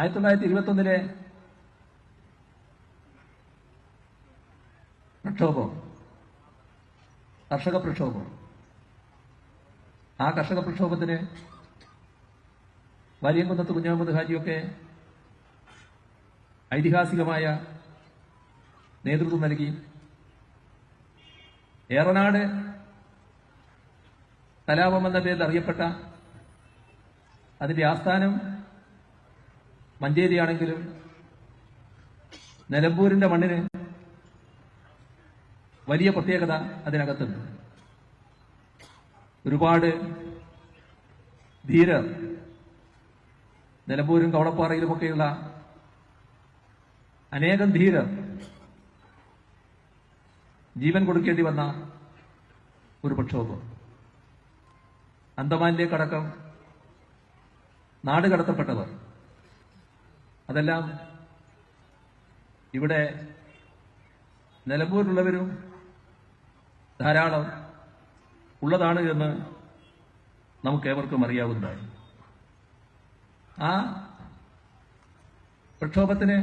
ആയിരത്തി തൊള്ളായിരത്തി ഇരുപത്തൊന്നിലെ പ്രക്ഷോഭം. കർഷക പ്രക്ഷോഭം. ആ കർഷക പ്രക്ഷോഭത്തിന് വലിയകുന്നത്ത് കുഞ്ഞഹമ്മദ് ഹാജിയൊക്കെ ഐതിഹാസികമായ നേതൃത്വം നൽകി. ഏറനാട് കലാപം എന്ന പേരിൽ അറിയപ്പെട്ട അതിന്റെ ആസ്ഥാനം മഞ്ചേരിയാണെങ്കിലും നിലമ്പൂരിന്റെ മണ്ണിന് വലിയ പ്രത്യേകത അതിനകത്തുണ്ട്. ഒരുപാട് ധീരർ നിലമ്പൂരും കവളപ്പാറയിലുമൊക്കെയുള്ള അനേകം ധീരർ ജീവൻ കൊടുക്കേണ്ടി വന്ന ഒരു പ്രക്ഷോഭം. അന്തമാനിലേക്കടക്കം നാട് കടത്തപ്പെട്ടവർ അതെല്ലാം ഇവിടെ നിലമ്പൂരിലുള്ളവരും ധാരാളം ഉള്ളതാണ് എന്ന് നമുക്ക് ഏവർക്കും അറിയാവുന്നതാണ് ആ പ്രക്ഷോഭത്തിന്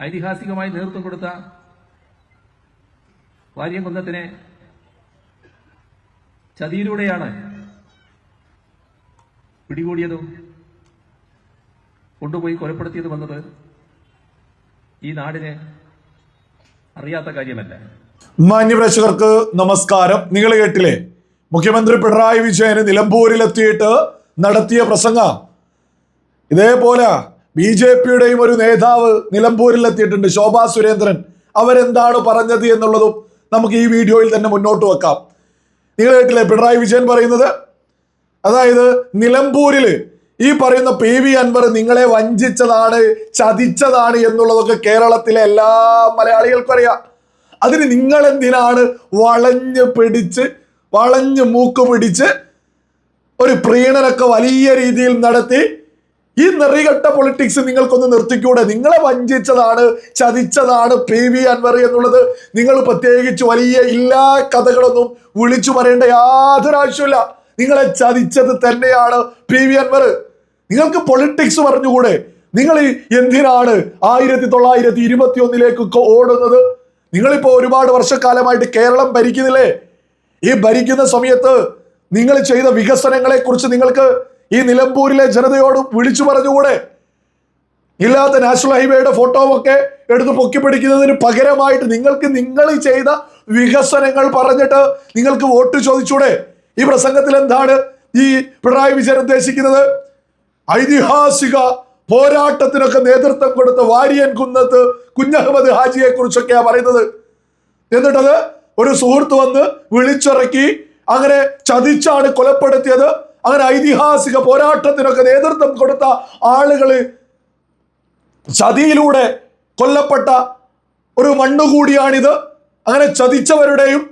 ഐതിഹാസികമായി നേതൃത്വം കൊടുത്ത വാര്യംകുന്നത്തിനെ ചതിയിലൂടെയാണ് പിടികൂടിയതും കൊണ്ടുപോയി കൊലപ്പെടുത്തിയത് വന്നത് ഈ നാടിന് അറിയാത്ത കാര്യമല്ല. മാന്യപ്രേക്ഷകർക്ക് നമസ്കാരം. നിങ്ങൾ കേട്ടില്ലേ? മുഖ്യമന്ത്രി പിണറായി വിജയന് നിലമ്പൂരിലെത്തിയിട്ട് നടത്തിയ പ്രസംഗം. ഇതേപോലെ ബി ജെ പിയുടെയും ഒരു നേതാവ് നിലമ്പൂരിലെത്തിയിട്ടുണ്ട് ശോഭാ സുരേന്ദ്രൻ. അവരെന്താണ് പറഞ്ഞത് എന്നുള്ളതും നമുക്ക് ഈ വീഡിയോയിൽ തന്നെ മുന്നോട്ട് വെക്കാം. നിങ്ങൾ കേട്ടില്ലേ? പിണറായി വിജയൻ പറയുന്നത് അതായത് നിലമ്പൂരിൽ ഈ പറയുന്ന പി വി അൻവർ നിങ്ങളെ വഞ്ചിച്ചതാണ് ചതിച്ചതാണ് എന്നുള്ളതൊക്കെ കേരളത്തിലെ എല്ലാ മലയാളികൾക്കും അറിയാം. അതിന് നിങ്ങൾ എന്തിനാണ് വളഞ്ഞ് പിടിച്ച് വളഞ്ഞ് മൂക്ക് പിടിച്ച് ഒരു പ്രീണനൊക്കെ വലിയ രീതിയിൽ നടത്തി ഈ നെറികെട്ട പൊളിറ്റിക്സ് നിങ്ങൾക്കൊന്ന് നിർത്തിക്കൂടെ? നിങ്ങളെ വഞ്ചിച്ചതാണ് ചതിച്ചതാണ് പി വി അൻവർ എന്നുള്ളത് നിങ്ങൾ പ്രത്യേകിച്ച് വലിയ എല്ലാ കഥകളൊന്നും വിളിച്ചു പറയേണ്ട യാതൊരു ആവശ്യമില്ല നിങ്ങളെ ചതിച്ചത് തന്നെയാണ് പി വി അൻവർ. നിങ്ങൾക്ക് പൊളിറ്റിക്സ് പറഞ്ഞുകൂടെ? നിങ്ങൾ എന്തിനാണ് ആയിരത്തി തൊള്ളായിരത്തി ഇരുപത്തി ഒന്നിലേക്ക് ഓടുന്നത്? നിങ്ങളിപ്പോ ഒരുപാട് വർഷക്കാലമായിട്ട് കേരളം ഭരിക്കുന്നില്ലേ? ഈ ഭരിക്കുന്ന സമയത്ത് നിങ്ങൾ ചെയ്ത വികസനങ്ങളെ കുറിച്ച് നിങ്ങൾക്ക് ഈ നിലമ്പൂരിലെ ജനതയോട് വിളിച്ചു പറഞ്ഞുകൂടെ? ഇല്ലാത്ത നാഷണൽ ഹൈവേയുടെ ഫോട്ടോ ഒക്കെ എടുത്ത് പൊക്കി പിടിക്കുന്നതിന് പകരമായിട്ട് നിങ്ങൾക്ക് നിങ്ങൾ ചെയ്ത വികസനങ്ങൾ പറഞ്ഞിട്ട് നിങ്ങൾക്ക് വോട്ട് ചോദിച്ചൂടെ? ഈ പ്രസംഗത്തിൽ എന്താണ് ഈ പിണറായി വിജയൻ ഉദ്ദേശിക്കുന്നത്? ഐതിഹാസിക പോരാട്ടത്തിനൊക്കെ നേതൃത്വം കൊടുത്ത വാര്യൻ കുന്നത്ത് കുഞ്ഞഹമ്മദ് ഹാജിയെ കുറിച്ചൊക്കെയാ പറയുന്നത്. എന്നിട്ടത് ഒരു സുഹൃത്ത് വന്ന് വിളിച്ചിറക്കി അങ്ങനെ ചതിച്ചാണ് കൊലപ്പെടുത്തിയത്. അങ്ങനെ ഐതിഹാസിക പോരാട്ടത്തിനൊക്കെ നേതൃത്വം കൊടുത്ത ആളുകൾ ചതിയിലൂടെ കൊല്ലപ്പെട്ട ഒരു മണ്ണുകൂടിയാണിത് അങ്ങനെ ചതിച്ചവരുടെയും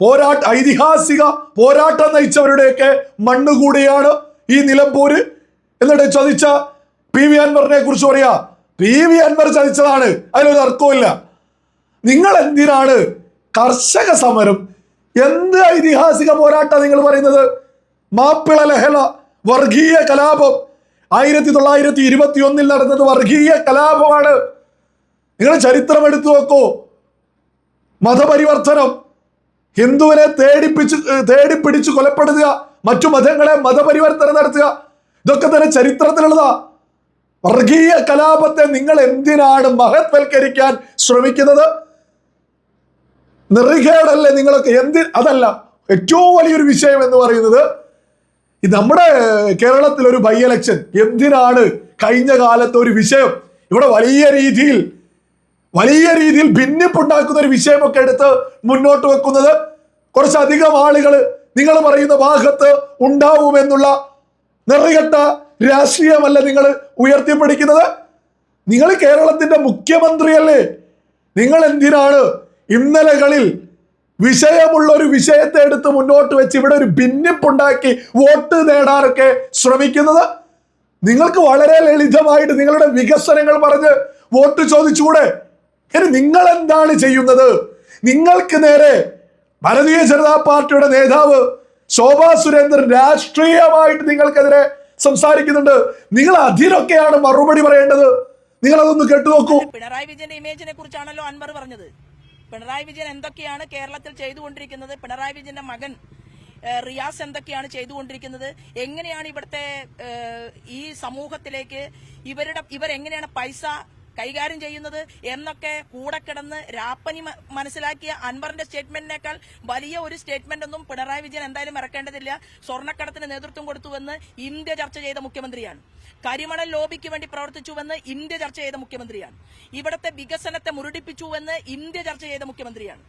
പോരാട്ട ഐതിഹാസിക പോരാട്ടം നയിച്ചവരുടെയൊക്കെ മണ്ണുകൂടിയാണ് ഈ നിലമ്പൂര്. എന്നിട്ട് ചതിച്ച പി വി അൻവറിനെ കുറിച്ച് പറയാ. പി വി അൻവർ ചതിച്ചതാണ്. അതിലൊരു തർക്കമില്ല നിങ്ങൾ എന്തിനാണ് കർഷക സമരം? എന്ത് ഐതിഹാസിക പോരാട്ടം നിങ്ങൾ പറയുന്നത്? മാപ്പിള ലഹള വർഗീയ കലാപം. ആയിരത്തി തൊള്ളായിരത്തി ഇരുപത്തി ഒന്നിൽ നടന്നത് വർഗീയ കലാപമാണ്. നിങ്ങൾ ചരിത്രം എടുത്തു നോക്കൂ. മതപരിവർത്തനം. ഹിന്ദുവിനെ തേടിപ്പിച്ച് തേടിപ്പിടിച്ച് കൊലപ്പെടുത്തുക. മറ്റു മതങ്ങളെ മതപരിവർത്തനം നടത്തുക. ഇതൊക്കെ തന്നെ ചരിത്രത്തിലുള്ളതാ. വർഗീയ കലാപത്തെ നിങ്ങൾ എന്തിനാണ് മഹത്വൽക്കരിക്കാൻ ശ്രമിക്കുന്നത്? നിറികേടല്ലേ നിങ്ങളൊക്കെ? എന്തി? അതല്ല ഏറ്റവും വലിയൊരു വിഷയം എന്ന് പറയുന്നത് നമ്മുടെ കേരളത്തിൽ ഒരു ബൈ എലക്ഷൻ എന്തിനാണ് കഴിഞ്ഞ കാലത്തെ ഒരു വിഷയം? ഇവിടെ വലിയ രീതിയിൽ വലിയ രീതിയിൽ ഭിന്നിപ്പുണ്ടാക്കുന്ന ഒരു വിഷയമൊക്കെ എടുത്ത് മുന്നോട്ട് വെക്കുന്നത് കുറച്ചധികം ആളുകൾ നിങ്ങൾ പറയുന്ന ഭാഗത്ത് ഉണ്ടാവുമെന്നുള്ള നെറികെട്ട രാഷ്ട്രീയമല്ല നിങ്ങൾ ഉയർത്തിപ്പിടിക്കുന്നത്. നിങ്ങൾ കേരളത്തിന്റെ മുഖ്യമന്ത്രിയല്ലേ. നിങ്ങൾ എന്തിനാണ് ഇന്നലകളിൽ വിഷയമുള്ള ഒരു വിഷയത്തെ എടുത്ത് മുന്നോട്ട് വെച്ച് ഇവിടെ ഒരു ഭിന്നിപ്പുണ്ടാക്കി വോട്ട് നേടാനൊക്കെ ശ്രമിക്കുന്നത്? നിങ്ങൾക്ക് വളരെ ലളിതമായിട്ട് നിങ്ങളുടെ വികസനങ്ങൾ പറഞ്ഞ് വോട്ട് ചോദിച്ചുകൂടെ? ഇനി നിങ്ങൾ എന്താണ് ചെയ്യുന്നത്? നിങ്ങൾക്ക് നേരെ ഭാരതീയ ജനതാ പാർട്ടിയുടെ നേതാവ് ശോഭാ സുരേന്ദ്രൻ രാഷ്ട്രീയമായിട്ട് നിങ്ങൾക്കെതിരെ സംസാരിക്കുന്നുണ്ട്. നിങ്ങൾ അതിനൊക്കെയാണ് മറുപടി പറയേണ്ടത്. നിങ്ങൾ അതൊന്ന് കേട്ടു നോക്കൂ പിണറായി വിജയന്റെ ഇമേജിനെ കുറിച്ചാണല്ലോ അൻവർ പറഞ്ഞത്. പിണറായി വിജയൻ എന്തൊക്കെയാണ് കേരളത്തിൽ ചെയ്തുകൊണ്ടിരിക്കുന്നത്? പിണറായി വിജയന്റെ മകൻ റിയാസ് എന്തൊക്കെയാണ് ചെയ്തുകൊണ്ടിരിക്കുന്നത്? എങ്ങനെയാണ് ഇവിടുത്തെ ഈ സമൂഹത്തിലേക്ക് ഇവരുടെ ഇവരെങ്ങനെയാണ് പൈസ കൈകാര്യം ചെയ്യുന്നത് എന്നൊക്കെ കൂടെ കിടന്ന് രാപ്പനി മനസ്സിലാക്കിയ അൻവറിന്റെ സ്റ്റേറ്റ്മെന്റിനേക്കാൾ വലിയ ഒരു സ്റ്റേറ്റ്മെന്റ് ഒന്നും പിണറായി വിജയൻ എന്തായാലും ഇറക്കേണ്ടതില്ല സ്വർണക്കടത്തിന് നേതൃത്വം കൊടുത്തുവെന്ന് ഇന്ത്യ ചർച്ച ചെയ്ത മുഖ്യമന്ത്രിയാണ്. കരിമണൽ ലോബിക്ക് വേണ്ടി പ്രവർത്തിച്ചുവെന്ന് ഇന്ത്യ ചർച്ച ചെയ്ത മുഖ്യമന്ത്രിയാണ്. ഇവിടുത്തെ വികസനത്തെ മുരടിപ്പിച്ചുവെന്ന് ഇന്ത്യ ചർച്ച ചെയ്ത മുഖ്യമന്ത്രിയാണ്.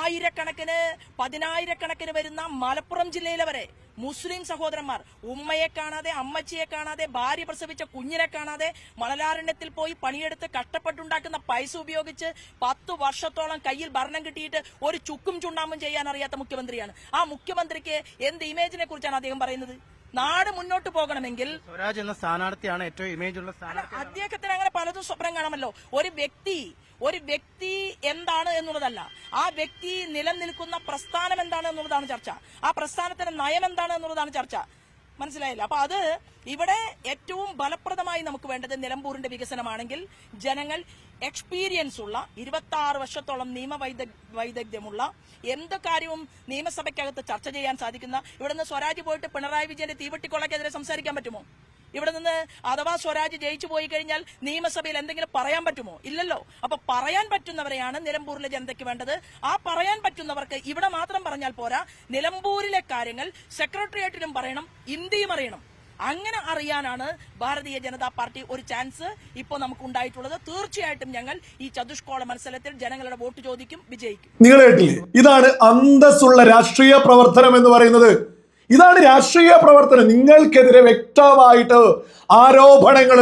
ആയിരക്കണക്കിന് പതിനായിരക്കണക്കിന് വരുന്ന മലപ്പുറം ജില്ലയിലെ വരെ മുസ്ലിം സഹോദരന്മാർ ഉമ്മയെ കാണാതെ അമ്മച്ചിയെ കാണാതെ ഭാര്യ പ്രസവിച്ച കുഞ്ഞിനെ കാണാതെ മണലാരണ്യത്തിൽ പോയി പണിയെടുത്ത് കഷ്ടപ്പെട്ടുണ്ടാക്കുന്ന പൈസ ഉപയോഗിച്ച് പത്ത് വർഷത്തോളം കയ്യിൽ ഭരണം കിട്ടിയിട്ട് ഒരു ചുക്കും ചുണ്ണാമ്പും ചെയ്യാൻ അറിയാത്ത മുഖ്യമന്ത്രിയാണ്. ആ മുഖ്യമന്ത്രിക്ക് എന്ത് ഇമേജിനെ കുറിച്ചാണ് അദ്ദേഹം പറയുന്നത്? നാട് മുന്നോട്ട് പോകണമെങ്കിൽ സ്വരാജ് എന്ന സ്ഥാനാർത്ഥിയാണ് ഏറ്റവും ഇമേജ് ഉള്ള സ്ഥാനാർത്ഥി അദ്ദേഹത്തിന് അങ്ങനെ പലതും സ്വപ്നം കാണാമല്ലോ. ഒരു വ്യക്തി ഒരു വ്യക്തി എന്താണ് എന്നുള്ളതല്ല. ആ വ്യക്തി നിലനിൽക്കുന്ന പ്രസ്ഥാനം എന്താണ് എന്നുള്ളതാണ് ചർച്ച. ആ പ്രസ്ഥാനത്തിന്റെ നയം എന്താണ് എന്നുള്ളതാണ് ചർച്ച. മനസ്സിലായില്ല. അപ്പൊ അത് ഇവിടെ ഏറ്റവും ഫലപ്രദമായി നമുക്ക് വേണ്ടത് നിലമ്പൂരിന്റെ വികസനമാണെങ്കിൽ ജനങ്ങൾ എക്സ്പീരിയൻസ് ഉള്ള ഇരുപത്തി ആറ് വർഷത്തോളം നിയമ വൈദഗ് വൈദഗ്ധ്യമുള്ള എന്ത് കാര്യവും നിയമസഭയ്ക്കകത്ത് ചർച്ച ചെയ്യാൻ സാധിക്കുന്ന ഇവിടുന്ന് സ്വരാജ് പോയിട്ട് പിണറായി വിജയന്റെ തീവട്ടിക്കൊള്ളക്കെതിരെ സംസാരിക്കാൻ പറ്റുമോ? ഇവിടെ നിന്ന് അഥവാ സ്വരാജ് ജയിച്ചു പോയി കഴിഞ്ഞാൽ നിയമസഭയിൽ എന്തെങ്കിലും പറയാൻ പറ്റുമോ? ഇല്ലല്ലോ. അപ്പൊ പറയാൻ പറ്റുന്നവരെയാണ് നിലമ്പൂരിലെ ജനതയ്ക്ക് വേണ്ടത്. ആ പറയാൻ പറ്റുന്നവർക്ക് ഇവിടെ മാത്രം പറഞ്ഞാൽ പോരാ. നിലമ്പൂരിലെ കാര്യങ്ങൾ സെക്രട്ടേറിയറ്റിലും പറയണം ഇന്ത്യയും അറിയണം. അങ്ങനെ അറിയാനാണ് ഭാരതീയ ജനതാ പാർട്ടി ഒരു ചാൻസ് ഇപ്പോൾ നമുക്ക് ഉണ്ടായിട്ടുള്ളത് തീർച്ചയായിട്ടും ഞങ്ങൾ ഈ ചതുഷ്കോള മത്സരത്തിൽ ജനങ്ങളുടെ വോട്ട് ചോദിക്കും വിജയിക്കും. നിങ്ങൾ കേട്ടില്ലേ? ഇതാണ് അന്തസ്സുള്ള രാഷ്ട്രീയ പ്രവർത്തനം എന്ന് പറയുന്നത്. ഇതാണ് രാഷ്ട്രീയ പ്രവർത്തനം. നിങ്ങൾക്കെതിരെ വ്യക്തമായിട്ട് ആരോപണങ്ങൾ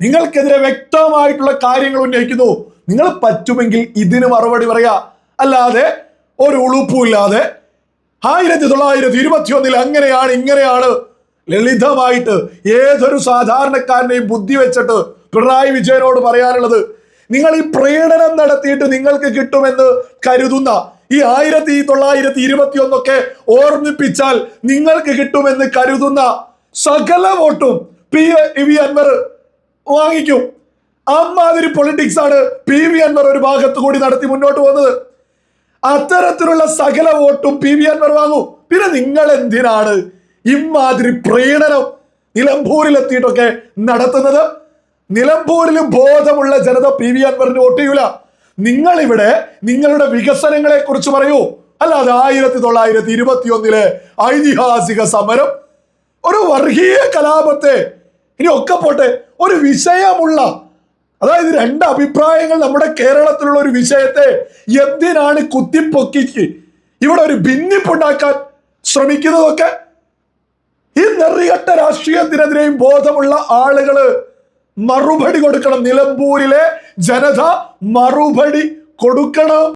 നിങ്ങൾക്കെതിരെ വ്യക്തമായിട്ടുള്ള കാര്യങ്ങൾ ഉന്നയിക്കുന്നു. നിങ്ങൾ പറ്റുമെങ്കിൽ ഇതിന് മറുപടി പറയാ. അല്ലാതെ ഒരു ഉളുപ്പുമില്ലാതെ ആയിരത്തി തൊള്ളായിരത്തി ഇരുപത്തി ഒന്നിൽ അങ്ങനെയാണ് ഇങ്ങനെയാണ് ലളിതമായിട്ട് ഏതൊരു സാധാരണക്കാരനെയും ബുദ്ധി വെച്ചിട്ട് പിണറായി വിജയനോട് പറയാനുള്ളത്. നിങ്ങൾ ഈ പ്രീണനം നടത്തിയിട്ട് നിങ്ങൾക്ക് കിട്ടുമെന്ന് കരുതുന്ന ഈ ആയിരത്തി തൊള്ളായിരത്തി ഇരുപത്തി ഒന്നൊക്കെ ഓർമ്മിപ്പിച്ചാൽ നിങ്ങൾക്ക് കിട്ടുമെന്ന് കരുതുന്ന സകല വോട്ടും പി വി അൻവർ വാങ്ങിക്കും. അമ്മാതിരി പൊളിറ്റിക്സ് ആണ് പി വി അൻവർ ഒരു ഭാഗത്ത് കൂടി നടത്തി മുന്നോട്ട് പോകുന്നത്. അത്തരത്തിലുള്ള സകല വോട്ടും പി വി അൻവർ വാങ്ങും. പിന്നെ നിങ്ങൾ എന്തിനാണ് ഇമാതിരി പ്രീണനം നിലമ്പൂരിലെത്തിയിട്ടൊക്കെ നടത്തുന്നത്? നിലമ്പൂരിലും ബോധമുള്ള ജനത പി വി അൻവറിന് വോട്ട് ചെയ്യൂല. നിങ്ങൾ ഇവിടെ നിങ്ങളുടെ വികസനങ്ങളെ കുറിച്ച് പറയൂ. അല്ലാതെ ആയിരത്തി തൊള്ളായിരത്തി ഇരുപത്തി ഒന്നിലെ ഐതിഹാസിക സമരം ഒരു വർഗീയ കലാപത്തെ ഇനി ഒക്കെ പോട്ടെ ഒരു വിഷയമുള്ള അതായത് രണ്ട് അഭിപ്രായങ്ങൾ നമ്മുടെ കേരളത്തിലുള്ള ഒരു വിഷയത്തെ എന്തിനാണ് കുത്തിപ്പൊക്കി ഇവിടെ ഒരു ഭിന്നിപ്പുണ്ടാക്കാൻ ശ്രമിക്കുന്നതൊക്കെ? ഈ നെറികെട്ട രാഷ്ട്രീയത്തിനെതിരെയും ബോധമുള്ള ആളുകൾ മറുപടി കൊടുക്കണം. നിലമ്പൂരിലെ ജനത മറുപടി കൊടുക്കണം.